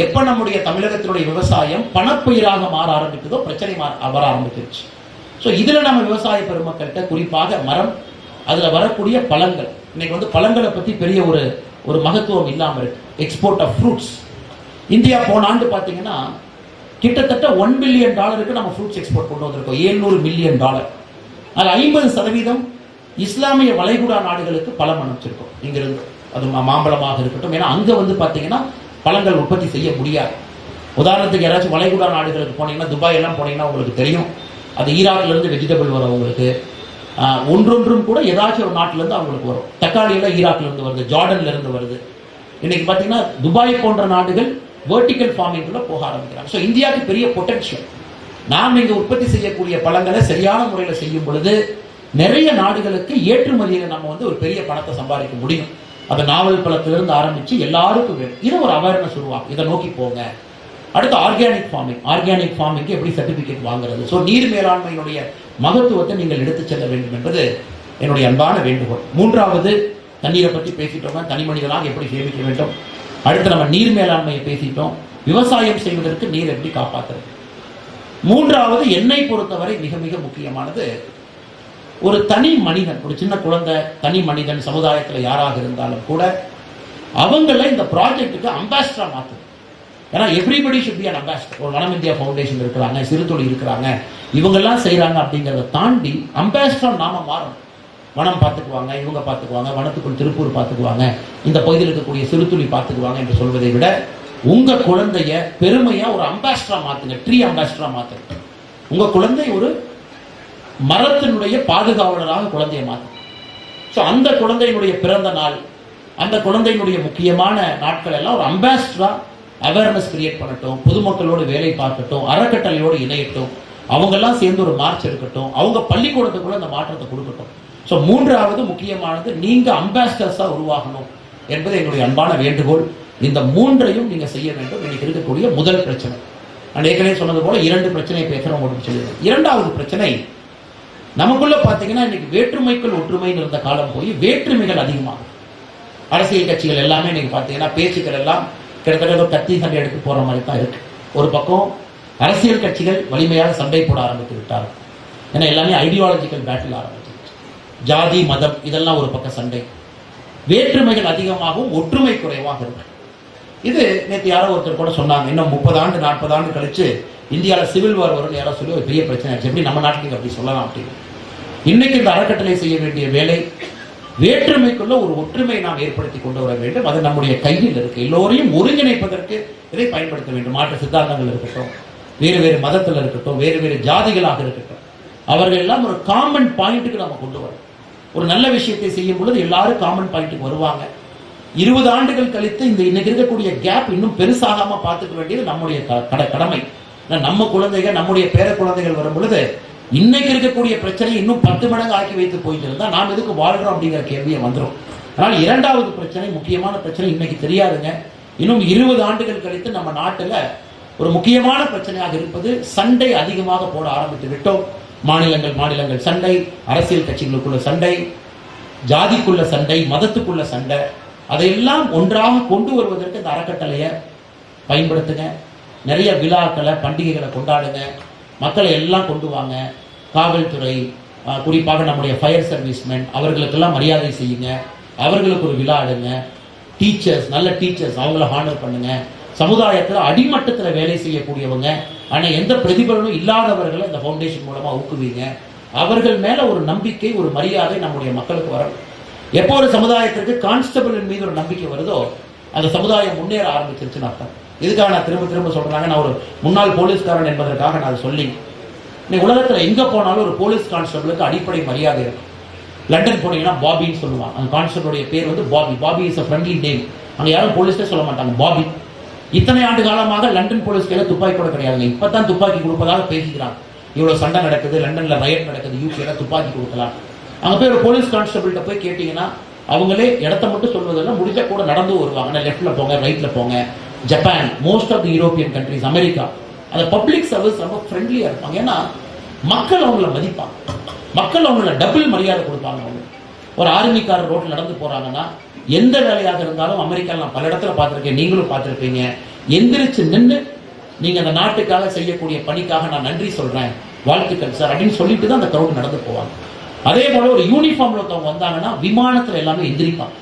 எப்போ நம்முடைய தமிழகத்தினுடைய விவசாயம் பணப்பயிராக மாற ஆரம்பிக்குதோ பிரச்சனை மா வர ஆரம்பிச்சிருச்சு. ஸோ இதில் நம்ம விவசாய பெருமக்கள்கிட்ட குறிப்பாக மரம் அதில் வரக்கூடிய பழங்கள். இன்னைக்கு வந்து பழங்களை பற்றி பெரிய ஒரு ஒரு மகத்துவம் இல்லாமல் இருக்கு. எக்ஸ்போர்ட் ஆஃப் ஃப்ரூட்ஸ் இந்தியா போன ஆண்டு பார்த்தீங்கன்னா கிட்டத்தட்ட ஒன் பில்லியன் டாலருக்கு நம்ம ஃப்ரூட்ஸ் எக்ஸ்போர்ட் கொண்டு வந்திருக்கோம். 700 மில்லியன் டாலர் அதில் ஐம்பது சதவீதம் இஸ்லாமிய வளைகுடா நாடுகளுக்கு பழம் அனுப்பிச்சிருக்கோம். இங்கிருந்து அது மா- மாம்பழமாக இருக்கட்டும். ஏன்னா அங்கே வந்து பார்த்தீங்கன்னா பழங்கள் உற்பத்தி செய்ய முடியாது. உதாரணத்துக்கு யாராச்சும் வளைகுடா நாடுகளுக்கு போனீங்கன்னா துபாய் எல்லாம் போனீங்கன்னா உங்களுக்கு தெரியும். அது ஈராக்ல இருந்து வெஜிடபிள் வரும் உங்களுக்கு ஒன்றொன்றும் கூட ஏதாச்சும் ஒரு நாட்டிலேருந்து அவங்களுக்கு வரும். தக்காளி எல்லாம் இருந்து வருது ஜார்டன்லேருந்து வருது. இன்னைக்கு பார்த்தீங்கன்னா துபாய் போன்ற நாடுகள் வேர்டிக்கல் ஃபார்மிங்குள்ள போக ஆரம்பிக்கிறாங்க. ஸோ இந்தியாவுக்கு பெரிய பொட்டன்ஷியல் நாம் இங்கே உற்பத்தி செய்யக்கூடிய பழங்களை சரியான முறையில் செய்யும் பொழுது நிறைய நாடுகளுக்கு ஏற்றுமதியில் நம்ம வந்து ஒரு பெரிய பணத்தை சம்பாதிக்க முடியும். அந்த நாவல் பழத்திலிருந்து ஆரம்பிச்சு எல்லாருக்கும் வேணும் இது ஒரு அவேர்னஸ் உருவாகும் இதை நோக்கி போங்க. அடுத்து ஆர்கானிக் ஃபார்மிங் ஆர்கானிக் ஃபார்மிங்க்கு எப்படி சர்டிஃபிகேட் வாங்குறது? ஸோ நீர் மேலாண்மையினுடைய மகத்துவத்தை நீங்கள் எடுத்துச் செல்ல வேண்டும் என்பது என்னுடைய அன்பான வேண்டுகோள். மூன்றாவது தண்ணீரை பற்றி பேசிட்டோம் தனி மனிதனாக எப்படி சேமிக்க வேண்டும்? அடுத்து நம்ம நீர் மேலாண்மையை பேசிட்டோம். விவசாயம் செய்வதற்கு நீர் எப்படி காப்பாற்றுறது மூன்றாவது என்னை பொறுத்தவரை மிக மிக முக்கியமானது. ஒரு தனி மனிதன் ஒரு சின்ன குழந்தை தனி மனிதன் சமுதாயத்தில் யாராக இருந்தாலும் கூட அவங்கள இந்த ப்ராஜெக்ட்டுக்கு அம்பாசிடராக மாற்றுது ஏன்னா everybody should be an ambassador ஒரு வனம் இந்தியா ஃபவுண்டேஷன் இருக்கிறாங்க சிறுதொழில் இருக்கிறாங்க. இவங்கெல்லாம் செய்கிறாங்க அப்படிங்கிறத தாண்டி அம்பாசிடராக நாம மாறணும். வனம் பார்த்துக்குவாங்க இவங்க பார்த்துக்குவாங்க வனத்துக்குள் திருப்பூர் பார்த்துக்குவாங்க இந்த பகுதியில் இருக்கக்கூடிய சிறுத்துளி பார்த்துக்குவாங்க என்று சொல்வதை விட உங்க குழந்தைய பெருமையா ஒரு அம்பாஸ்டரா மாத்துங்க ட்ரீ அம்பாஸ்டரா மாற்றுங்க உங்க குழந்தை ஒரு மரத்தினுடைய பாதுகாவலராக குழந்தையை மாத்துங்க ஸோ அந்த குழந்தையினுடைய பிறந்த நாள் அந்த குழந்தையினுடைய முக்கியமான நாட்கள் எல்லாம் ஒரு அம்பாஸ்டரா அவேர்னஸ் கிரியேட் பண்ணட்டும் பொதுமக்களோடு வேலை பார்க்கட்டும் அறக்கட்டளையோடு இணையட்டும் அவங்கெல்லாம் சேர்ந்து ஒரு மார்ச் எடுக்கட்டும் அவங்க பள்ளிக்கூடத்துக்குள்ள அந்த மாற்றத்தை கொடுக்கட்டும். ஸோ மூன்றாவது முக்கியமானது நீங்கள் அம்பாசிடர்ஸாக உருவாகணும் என்பது எங்களுடைய அன்பான வேண்டுகோள். இந்த மூன்றையும் நீங்கள் செய்ய வேண்டும். இன்னைக்கு இருக்கக்கூடிய முதல் பிரச்சனை. நான் ஏற்கனவே சொன்னது போல இரண்டு பிரச்சனை பேசுகிறோம் உங்களுக்கு சொல்லிடுறேன். இரண்டாவது பிரச்சனை நமக்குள்ள பார்த்தீங்கன்னா இன்னைக்கு வேற்றுமைக்குள் ஒற்றுமைன்னு இருந்த காலம் போய் வேற்றுமைகள் அதிகமாகும். அரசியல் கட்சிகள் எல்லாமே நீங்கள் பார்த்தீங்கன்னா பேச்சுக்கள் எல்லாம் கிட்டத்தட்ட கத்தி சண்டை எடுத்து போகிற மாதிரி தான் இருக்கு. ஒரு பக்கம் அரசியல் கட்சிகள் வலிமையாக சண்டை போட ஆரம்பித்து விட்டார்கள். ஏன்னா எல்லாமே ஐடியாலஜிக்கல் பேட்டில் ஆரம்பிச்சிருச்சு ஜாதி மதம் இதெல்லாம் ஒரு பக்கம் சண்டை. வேற்றுமைகள் அதிகமாகவும் ஒற்றுமை குறைவாக இருக்கு. இது நேற்று யாரோ ஒருத்தர் கூட சொன்னாங்க. இன்னும் முப்பது ஆண்டு நாற்பது ஆண்டு கழிச்சு இந்தியாவில் சிவில் வார் வரும்னு யாரோ சொல்லி ஒரு பெரிய பிரச்சனை ஆச்சு. எப்படி நம்ம நாட்டுக்கு அப்படி சொல்லலாம் அப்படின்னு. இன்னைக்கு இந்த அறக்கட்டளை செய்ய வேண்டிய வேலை வேற்றுமைக்குள்ள ஒரு ஒற்றுமை நாம் ஏற்படுத்தி கொண்டு வர வேண்டும். அது நம்முடைய கையில் இருக்கு. எல்லோரையும் ஒருங்கிணைப்பதற்கு இதை பயன்படுத்த வேண்டும். மாற்று சித்தாந்தங்கள் இருக்கட்டும் வேறு வேறு மதத்தில் இருக்கட்டும் வேறு வேறு ஜாதிகளாக இருக்கட்டும் அவர்கள் எல்லாம் ஒரு காமன் பாயிண்ட்டுக்கு நம்ம கொண்டு வரோம் ஒரு நல்ல விஷயத்தை செய்யும் பொழுது எல்லாரும் காமன் பாயிண்ட்டுக்கு வருவாங்க. இருபது ஆண்டுகள் கழித்து இந்த இன்னைக்கு இருக்கக்கூடிய கேப் இன்னும் பெருசாகாம பார்த்துக்க வேண்டியது நம்முடைய கட- கடமை. நம்ம குழந்தைகள் நம்முடைய பேர குழந்தைகள் வரும் பொழுது இன்னைக்கு இருக்கக்கூடிய பிரச்சனை இன்னும் பத்து மடங்கு ஆக்கி வைத்து போயிட்டு இருந்தா நாம் எதுக்கு வாழ்றோம் அப்படிங்கிற கேள்வியை வந்துரும். ஆனால் இரண்டாவது பிரச்சனை முக்கியமான பிரச்சனை இன்னைக்கு தெரியாதுங்க. இன்னும் இருபது ஆண்டுகள் கழித்து நம்ம நாட்டுல ஒரு முக்கியமான பிரச்சனையாக இருப்பது சண்டை அதிகமாக போட ஆரம்பித்து விட்டோம். மாநிலங்கள் மாநிலங்கள் சண்டை அரசியல் கட்சிகளுக்குள்ள சண்டை ஜாதிக்குள்ள சண்டை மதத்துக்குள்ள சண்டை அதையெல்லாம் ஒன்றாக கொண்டு வருவதற்கு இந்த அறக்கட்டளையை பயன்படுத்துங்க. நிறைய விழாக்களை பண்டிகைகளை கொண்டாடுங்க. மக்களை எல்லாம் கொண்டு வாங்க. காவல்துறை குறிப்பாக நம்முடைய ஃபயர் சர்வீஸ்மேன் அவர்களுக்கெல்லாம் மரியாதை செய்யுங்க. அவர்களுக்கு ஒரு விழா ஆடுங்க. டீச்சர்ஸ் நல்ல டீச்சர்ஸ் அவங்கள ஹானர் பண்ணுங்கள் சமுதாயத்தில் அடிமட்டத்தில் வேலை செய்யக்கூடியவங்க ஆனால் எந்த பிரதிபலனும் இல்லாதவர்களை இந்த ஃபவுண்டேஷன் மூலமா ஊக்குவீங்க. அவர்கள் மேல ஒரு நம்பிக்கை ஒரு மரியாதை நம்முடைய மக்களுக்கு வரணும் எப்போ ஒரு சமுதாயத்திற்கு கான்ஸ்டபிளின் மீது ஒரு நம்பிக்கை வருதோ அந்த சமுதாயம் முன்னேற ஆரம்பிச்சிருச்சுன்னு அர்த்தம். இதுக்காக நான் திரும்ப திரும்ப சொல்றாங்க நான் ஒரு முன்னாள் போலீஸ்காரன் என்பதற்காக நான் அதை சொல்லி இன்னைக்கு உலகத்தில் எங்கே போனாலும் ஒரு போலீஸ் கான்ஸ்டபிளுக்கு அடிப்படை மரியாதை இருக்கும் லண்டன் போனீங்கன்னா பாபின்னு சொல்லுவாங்க. அந்த கான்ஸ்டபிளுடைய பேர் வந்து Bobby. Bobby is a friendly name அங்கே யாரும் போலீஸே சொல்ல மாட்டாங்க. பாபி. இத்தனை ஆண்டு காலமாக லண்டன் போலீஸ் கையில் துப்பாக்கி கூட கிடையாதுங்க. இப்பதான் துப்பாக்கி கொடுப்பதாக பேசிக்கிறாங்க இவ்வளவு சண்டை நடக்குது லண்டன்ல ரயட் நடக்குது யூகேல துப்பாக்கி கொடுக்கலாம். அங்க போய் ஒரு போலீஸ் கான்ஸ்டபிள்கிட்ட போய் கேட்டீங்கன்னா அவங்களே இடத்த மட்டும் சொல்வதெல்லாம் முடிஞ்ச கூட நடந்து வருவாங்க. லெஃப்ட்ல போங்க ரைட்ல போங்க. Japan most of the European countries America அந்த பப்ளிக் சர்வீஸ் ரொம்ப ஃப்ரெண்ட்லியா இருப்பாங்க. ஏன்னா மக்கள் அவங்கள மதிப்பாங்க. மக்கள் அவங்கள டபுள் மரியாதை கொடுப்பாங்க அவங்க. ஒரு ஆர்மிக்காரர் ரோட்டில் நடந்து போகிறாங்கன்னா எந்த வேலையாக இருந்தாலும் அமெரிக்காவில் நான் பல இடத்துல பார்த்துருக்கேன் நீங்களும் பார்த்துருப்பீங்க. எந்திரிச்சு நின்று நீங்கள் அந்த நாட்டுக்காக செய்யக்கூடிய பணிக்காக நான் நன்றி சொல்கிறேன் வாழ்த்துக்கள் சார் அப்படின்னு சொல்லிட்டு தான் அந்த க்ரௌட் நடந்து போவாங்க. அதே போல ஒரு யூனிஃபார்ம்ல ஒருத்தவங்க வந்தாங்கன்னா விமானத்தில் எல்லாமே எந்திரிப்பாங்க.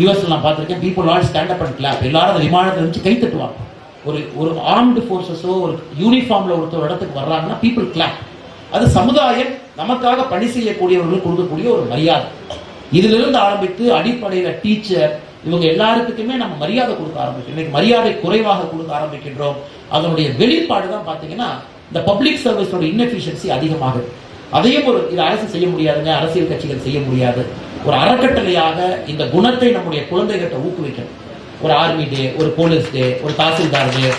யூஎஸ்ல நான் பார்த்துருக்கேன் people all stand up and clap எல்லாரும் அந்த விமானத்தில் வச்சு கை தட்டுவாங்க. ஒரு ஒரு ஆர்ம்டு ஃபோர்ஸஸோ ஒரு யூனிஃபார்ம்ல ஒருத்தர் இடத்துக்கு வர்றாங்கன்னா பீப்புள் கிளாப் அது சமுதாயம் நமக்காக பணி செய்யக்கூடியவர்களுக்கு கொடுக்கக்கூடிய ஒரு மரியாதை. இதிலிருந்து ஆரம்பித்து அடிப்படையில டீச்சர் இவங்க எல்லாருக்குமே நம்ம மரியாதை கொடுக்க ஆரம்பிக்கிறோம். இன்னைக்கு மரியாதை குறைவாக கொடுக்க ஆரம்பிக்கின்றோம். அதனுடைய வெளிப்பாடு தான் பார்த்தீங்கன்னா இந்த பப்ளிக் சர்வீஸோட இன்எஃபிஷியன்சி அதிகமாகுது அதையும் ஒரு இது அரசு செய்ய முடியாதுங்க அரசியல் கட்சிகள் செய்ய முடியாது. ஒரு அறக்கட்டளையாக இந்த குணத்தை நம்முடைய குழந்தைகிட்ட ஊக்குவிக்கணும். ஒரு ஆர்மி டே ஒரு போலீஸ் டே ஒரு தாசில்தார் டே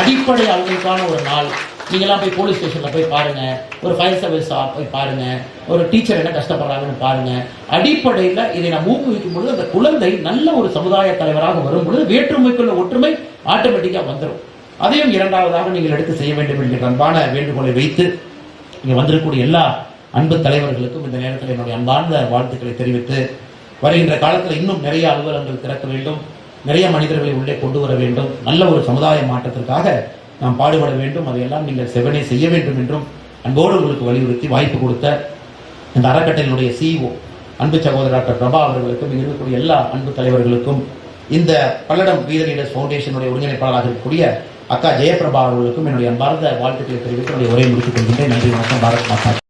அடிப்படை அவங்களுக்கான ஒரு நாள். நீங்களாம் போய் போலீஸ் ஸ்டேஷனில் போய் பாருங்கள் ஒரு ஃபயர் சர்வீஸ் போய் பாருங்கள் ஒரு டீச்சர் என்ன கஷ்டப்படுறாங்கன்னு பாருங்கள் அடிப்படையில் இதை நாம் ஊக்குவிக்கும் பொழுது அந்த குழந்தை நல்ல ஒரு சமுதாய தலைவராக வரும் பொழுது வேற்றுமைக்குள்ள ஒற்றுமை ஆட்டோமேட்டிக்காக வந்துடும் அதையும் இரண்டாவதாக நீங்கள் எடுத்து செய்ய வேண்டும் என்கிற அன்பான வேண்டுகோளை வைத்து இங்கே வந்திருக்கக்கூடிய எல்லா அன்பு தலைவர்களுக்கும் இந்த நேரத்தில் என்னுடைய அன்பார்ந்த வாழ்த்துக்களை தெரிவித்து வருகின்ற காலத்தில் இன்னும் நிறைய அலுவலகங்கள் திறக்க வேண்டும். நிறைய மனிதர்களை உள்ளே கொண்டு வர வேண்டும். நல்ல ஒரு சமுதாய மாற்றத்திற்காக நாம் பாடுபட வேண்டும் அதையெல்லாம் நீங்கள் செவனே செய்ய வேண்டும் என்றும் அன்போடு உங்களுக்கு வலியுறுத்தி வாய்ப்பு கொடுத்த இந்த அறக்கட்டளையினுடைய சிஇஓ அன்பு சகோதரர் டாக்டர் பிரபா அவர்களுக்கும் இருக்கக்கூடிய எல்லா அன்பு தலைவர்களுக்கும் இந்த பல்லடம் வீர லீடர்ஸ் ஃபவுண்டேஷனுடைய ஒருங்கிணைப்பாளராக இருக்கக்கூடிய அக்கா ஜெயபிரபா அவர்களுக்கும் என்னுடைய அன்பார்ந்த வாழ்த்துக்களை தெரிவித்து என்னுடைய உரையை முடித்துக் கொள்கின்றேன். நன்றி வணக்கம். பாரத் மாதா